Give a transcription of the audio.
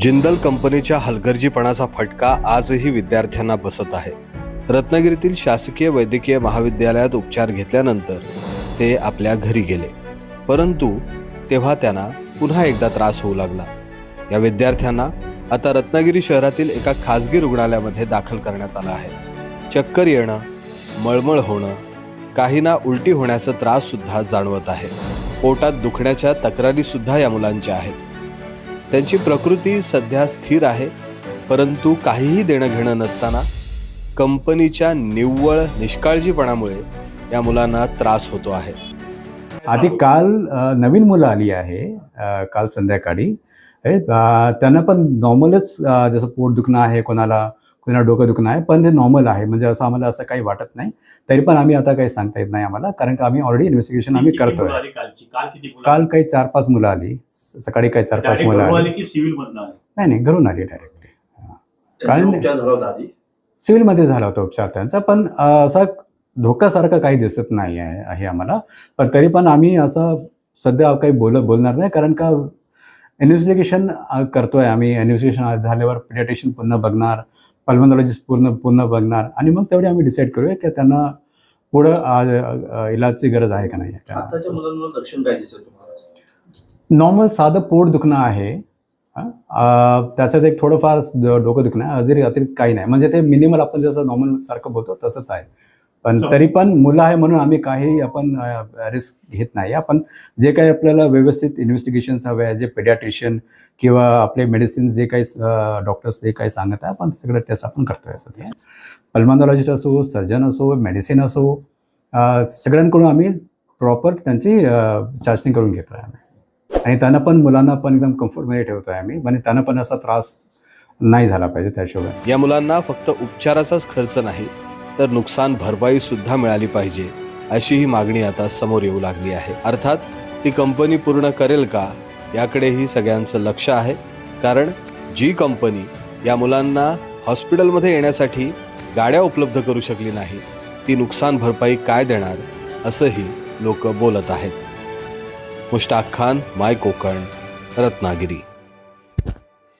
जिंदल कंपनीच्या हलगर्जीपणाचा फटका आजही विद्यार्थ्यांना बसत आहे. रत्नागिरीतील शासकीय वैद्यकीय महाविद्यालयात उपचार घेतल्यानंतर ते आपल्या घरी गेले. परंतु तेव्हा त्यांना पुन्हा एकदा त्रास होऊ लागला. या विद्यार्थ्यांना आता रत्नागिरी शहरातील एका खासगी रुग्णालयामध्ये दाखल करण्यात आलं आहे. चक्कर येणं मळमळ होणं काहींना उलटी होण्याचा त्रास सुद्धा जाणवत आहे. पोटात दुखण्याच्या तक्रारी सुद्धा या मुलांच्या आहेत. त्यांची प्रकृती सध्या स्थिर आहे परंतु काहीही देणं घेणं नसताना कंपनीच्या निव्वळ निष्काळजीपणामुळे या मुलांना त्रास होतो आहे. आधी काल नवीन मुलं आली आहे काल संध्याकाळी. हे, त्यांना पण नॉर्मलच जसं पोट दुखणं आहे कोणाला कोणाला डोकं दुखणं आहे पण ते नॉर्मल आहे. म्हणजे असं आम्हाला असं काही वाटत नाही. तरी पण आम्ही आता काही सांगता येत नाही आम्हाला कारण का आम्ही ऑलरेडी इन्व्हेस्टिगेशन आम्ही करतोय. काल किती मुलं काल काही चार पाच मुलं आली. सकाळी काही चार पाच मुलं घरून आली. आली की सिव्हिल मधनं आली? नाही नाही घरून आली डायरेक्टली आधी? सिव्हिलमध्ये झाला होता उपचार त्यांचा पण असा धोकासारखं काही दिसत नाही आहे आम्हाला. पण तरी पण आम्ही असं सध्या काही बोल बोलणार नाही कारण का इन्व्हेस्टिगेशन करतोय आम्ही. इन्व्हेस्टिगेशन झाल्यावर पिडियाट्रिशियन पुन्हा बघणार पल्मोनॉलॉजिस्ट पूर्ण पूर्ण बघणार. आणि मग तेवढे आम्ही डिसाईड करूया की त्यांना पुढं अ, इलाजची गरज आहे का नाही? आताच्या लक्षण काय दिसत नॉर्मल साधं पोट दुखणं आहे? अं, त्याच्यात एक थोडंफार ड- डोकं दुखणं आहे अतिरिक्त अतिरिक्त काही नाही. म्हणजे ते मिनिमल आपण जसं नॉर्मल सारखं बोलतो तसंच आहे. पण तरी पण मुलं आहे म्हणून आम्ही काही आपण रिस्क घेत नाही. आपण जे काही आपल्याला व्यवस्थित इन्व्हेस्टिगेशन्स हवे आहे जे पेडियाट्रिशियन किंवा आपले मेडिसिन जे काही डॉक्टर्स जे काही सांगत आहे आपण सगळं टेस्ट आपण करतोय सध्या पल्मॉनॉलॉजिस्ट असो सर्जन असो मेडिसिन असो सगळ्यांकडून आम्ही प्रॉपर त्यांची चाचणी करून घेतोय आम्ही. आणि त्यांना पण मुलांना पण एकदम कम्फर्टमध्ये ठेवतोय आम्ही. म्हणजे त्यांना पण असा त्रास नाही झाला पाहिजे त्याशिवाय. या मुलांना फक्त उपचाराचाच खर्च नाही तर नुकसान भरपाई सुद्धा मिळाली पाहिजे अशी ही मागणी आता समोर येऊ लागली आहे. अर्थात ती कंपनी पूर्ण करेल का याकडेही सगळ्यांचं लक्ष आहे. कारण जी कंपनी या मुलांना हॉस्पिटलमध्ये येण्यासाठी गाड्या उपलब्ध करू शकली नाही ती नुकसान भरपाई काय देणार असंही लोक बोलत आहेत. मुश्ताक खान माय कोकण रत्नागिरी.